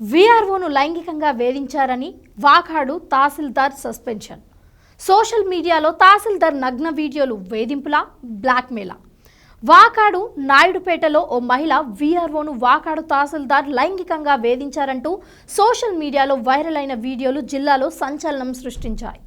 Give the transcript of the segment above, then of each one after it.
వీఆర్ఓను లైంగికంగా వేధించారని వాకాడు తహసీల్దార్ సస్పెన్షన్. సోషల్ మీడియాలో తహసీల్దార్ నగ్న వీడియోలు వేధింపులా బ్లాక్మెయిలా. వాకాడు నాయుడుపేటలో ఓ మహిళ వీఆర్ఓను వాకాడు తహసీల్దార్ లైంగికంగా వేధించారంటూ సోషల్ మీడియాలో వైరల్ అయిన వీడియోలు జిల్లాలో సంచలనం సృష్టించాయి.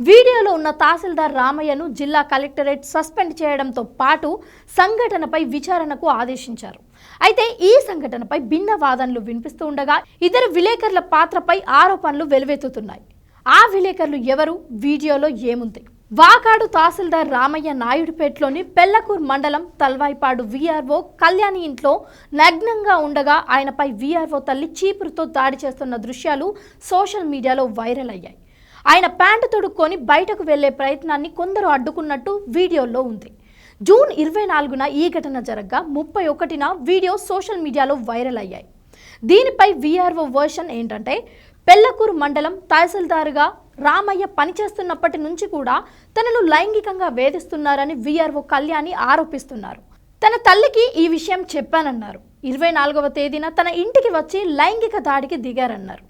వీడియోలో ఉన్న తహసీల్దార్ రామయ్యను జిల్లా కలెక్టరేట్ సస్పెండ్ చేయడంతో పాటు సంఘటనపై విచారణకు ఆదేశించారు. అయితే ఈ సంఘటనపై భిన్న వాదనలు వినిపిస్తూ ఉండగా ఇద్దరు విలేకరుల పాత్రపై ఆరోపణలు వెలువెత్తుతున్నాయి. ఆ విలేకరులు ఎవరు? వీడియోలో ఏముంది? వాకాడు తహసీల్దార్ రామయ్య నాయుడుపేటలోని పెళ్ళకూర్ మండలం తల్వాయిపాడు వీఆర్ఓ కళ్యాణి ఇంట్లో నగ్నంగా ఉండగా ఆయనపై వీఆర్ఓ తల్లి చీపురుతో దాడి చేస్తున్న దృశ్యాలు సోషల్ మీడియాలో వైరల్ అయ్యాయి. ఆయన ప్యాంటు తొడుక్కొని బయటకు వెళ్ళే ప్రయత్నాన్ని కొందరు అడ్డుకున్నట్టు వీడియోలో ఉంది. జూన్ ఇరవై నాలుగున ఈ ఘటన జరగగా ముప్పై ఒకటిన వీడియో సోషల్ మీడియాలో వైరల్ అయ్యాయి. దీనిపై వీఆర్ఓ వర్షన్ ఏంటంటే పెళ్ళకూరు మండలం తహసీల్దారుగా రామయ్య పనిచేస్తున్నప్పటి నుంచి కూడా తనను లైంగికంగా వేధిస్తున్నారని వీఆర్ఓ కళ్యాణి ఆరోపిస్తున్నారు. తన తల్లికి ఈ విషయం చెప్పానన్నారు. ఇరవై నాలుగవ తేదీన తన ఇంటికి వచ్చి లైంగిక దాడికి దిగారన్నారు.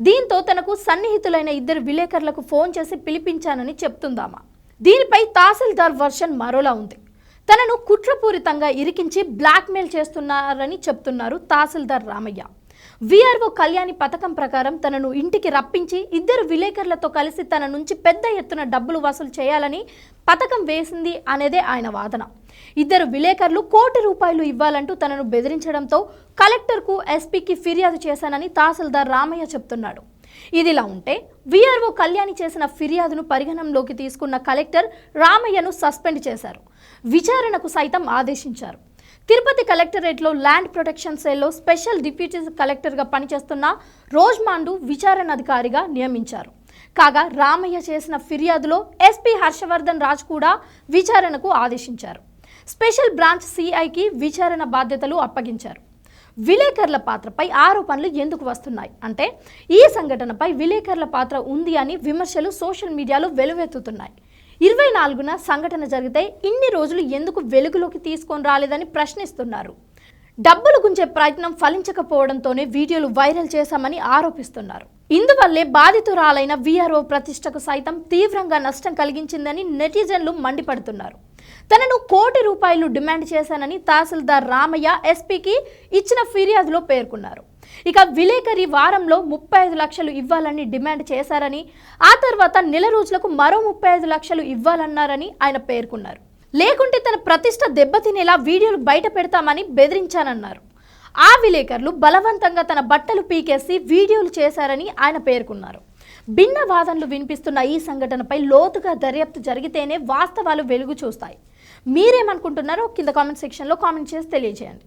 దీంతో తనకు సన్నిహితులైన ఇద్దరు విలేకరులకు ఫోన్ చేసి పిలిపించానని చెప్తుందామా. దీనిపై తహసీల్దార్ వర్షన్ మరోలా ఉంది. తనను కుట్రపూరితంగా ఇరికించి బ్లాక్మెయిల్ చేస్తున్నారని చెప్తున్నారు తహసీల్దార్ రామయ్య. వీఆర్ఓ కళ్యాణి పథకం ప్రకారం తనను ఇంటికి రప్పించి ఇద్దరు విలేకరులతో కలిసి తన నుంచి పెద్ద ఎత్తున డబ్బులు వసూలు చేయాలని పథకం వేసింది అనేదే ఆయన వాదన. ఇద్దరు విలేకరులు కోటి రూపాయలు ఇవ్వాలంటూ తనను బెదిరించడంతో కలెక్టర్కు ఎస్పీకి ఫిర్యాదు చేశానని తహసీల్దార్ రామయ్య చెప్తున్నాడు. ఇదిలా ఉంటే వీఆర్ఓ కళ్యాణి చేసిన ఫిర్యాదును పరిగణనలోకి తీసుకున్న కలెక్టర్ రామయ్యను సస్పెండ్ చేశారు. విచారణకు సైతం ఆదేశించారు. తిరుపతి కలెక్టరేట్లో ల్యాండ్ ప్రొటెక్షన్ సెల్లో స్పెషల్ డిప్యూటీ కలెక్టర్గా పనిచేస్తున్న రోజ్మాండు విచారణ అధికారిగా నియమించారు. కాగా రామయ్య చేసిన ఫిర్యాదులో ఎస్పీ హర్షవర్ధన్ రాజ్ కూడా విచారణకు ఆదేశించారు. స్పెషల్ బ్రాంచ్ సిఐకి విచారణ బాధ్యతలు అప్పగించారు. విలేకరుల పాత్రపై ఆరోపణలు ఎందుకు వస్తున్నాయి? అంటే ఈ సంఘటనపై విలేకరుల పాత్ర ఉంది అని విమర్శలు సోషల్ మీడియాలో వెలువెత్తుతున్నాయి. ఇరవై నాలుగున సంఘటన జరిగితే ఇన్ని రోజులు ఎందుకు వెలుగులోకి తీసుకొని రాలేదని ప్రశ్నిస్తున్నారు. డబ్బులు గుంజే ప్రయత్నం ఫలించకపోవడంతోనే వీడియోలు వైరల్ చేశామని ఆరోపిస్తున్నారు. ఇందువల్లే బాధితురాలైన వీఆర్ఓ ప్రతిష్టకు సైతం తీవ్రంగా నష్టం కలిగించిందని నెటిజన్లు మండిపడుతున్నారు. తనను కోటి రూపాయలు డిమాండ్ చేశానని తహసీల్దార్ రామయ్య ఎస్పీకి ఇచ్చిన ఫిర్యాదులో పేర్కొన్నారు. ఇక విలేకరి వారంలో ముప్పై ఐదు లక్షలు ఇవ్వాలని డిమాండ్ చేశారని ఆ తర్వాత నెల రోజులకు మరో ముప్పై ఐదు లక్షలు ఇవ్వాలన్నారని ఆయన పేర్కొన్నారు. లేకుంటే తన ప్రతిష్ట దెబ్బతినేలా వీడియోలు బయట పెడతామని బెదిరించానన్నారు. ఆ విలేకరులు బలవంతంగా తన బట్టలు పీకేసి వీడియోలు చేశారని ఆయన పేర్కొన్నారు. భిన్న వాదనలు వినిపిస్తున్న ఈ సంఘటనపై లోతుగా దర్యాప్తు జరిగితేనే వాస్తవాలు వెలుగు చూస్తాయి. మీరేమనుకుంటున్నారో కింద కామెంట్ సెక్షన్లో కామెంట్ చేసి తెలియజేయండి.